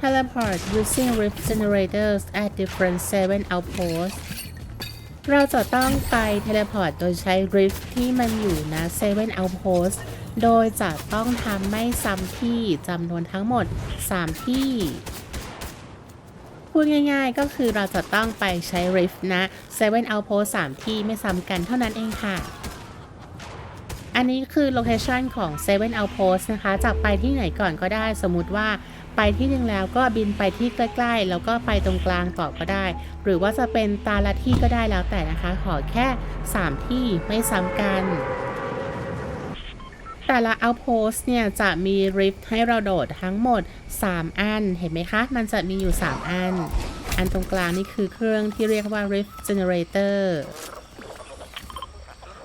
Teleport using Rift generators at different 7 outposts เราจะต้องไป Teleport โดยใช้ Rift ที่มันอยู่นะ7 outpost โดยจะต้องทำไม่ซ้ำที่จำนวนทั้งหมด 3 ที่ พูดง่ายๆก็คือเราจะต้องไปใช้ Rift นะ7 outpost 3ที่ไม่ซ้ำกันเท่านั้นเองค่ะ อันนี้คือโลเคชันของ7 Outpost นะคะจากไปที่ไหนก่อนก็ได้ สมมติว่าไปที่หนึ่งแล้วก็บินไปที่ใกล้ ๆ แล้วก็ไปตรงกลางต่อก็ได้ หรือว่าจะเป็นตาละที่ก็ได้แล้วแต่นะคะ ขอแค่ 3 ที่ไม่ซ้ำกัน แต่ละ outpost เนี่ยจะมี rift ให้เราโดดทั้งหมด 3 อัน เห็นไหมคะ มันจะมีอยู่ 3 อัน อันตรงกลางนี่คือเครื่องที่เรียกว่า rift generator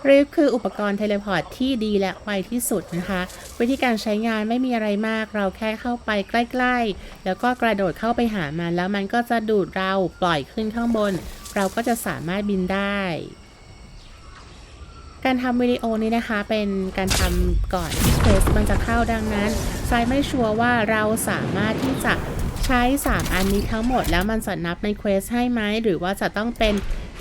Rift คืออุปกรณ์เทเลพอร์ตที่ดีและไวที่สุดนะคะ วิธีการใช้งานไม่มีอะไรมาก เราแค่เข้าไปใกล้ ๆ แล้วก็กระโดดเข้าไปหามัน แล้วมันก็จะดูดเราปล่อยขึ้นข้างบน เราก็จะสามารถบินได้การทำวิดีโอนี้นะคะเป็นการทำก่อนที่เควสมันจะเข้าดังนั้นทรายไม่ชัวร์ว่าเราสามารถที่จะใช้ 3 อันนี้ทั้งหมด แล้วมันจะนับในเควสให้ไหมหรือว่าจะต้องเป็น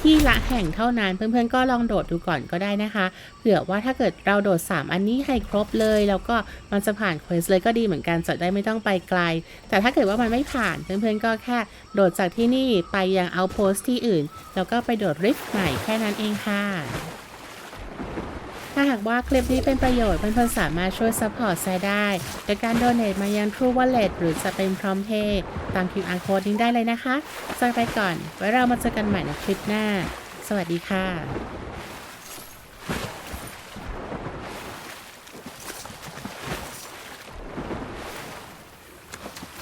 ที่ละแห่งเท่านั้น เพื่อนๆก็ลองโดดดูก่อนก็ได้นะคะ เผื่อว่าถ้าเกิดเราโดด 3 อันนี้ให้ครบเลย แล้วก็มันจะผ่านเควสเลยก็ดีเหมือนกันจะได้ไม่ต้องไปไกล แต่ถ้าเกิดว่ามันไม่ผ่านเพื่อนๆก็แค่โดดจากที่นี่ไปยังเอาโพสที่อื่น แล้วก็ไปโดดริฟต์ใหม่แค่นั้นเองค่ะาหากว่าคลิปนี้เป็นประโยชน์เพื่อนๆสามารถช่วยซัพพอร์ตแซได้โดยการโดเน a มายัง True Wallet หรือจะเป็นพร้อมเพย์ตาม QR Code นี้ได้เลยนะคะสำหรับไปก่อน ไว้เรามาเจอกันใหม่ในคลิปหน้า สวัสดีค่ะ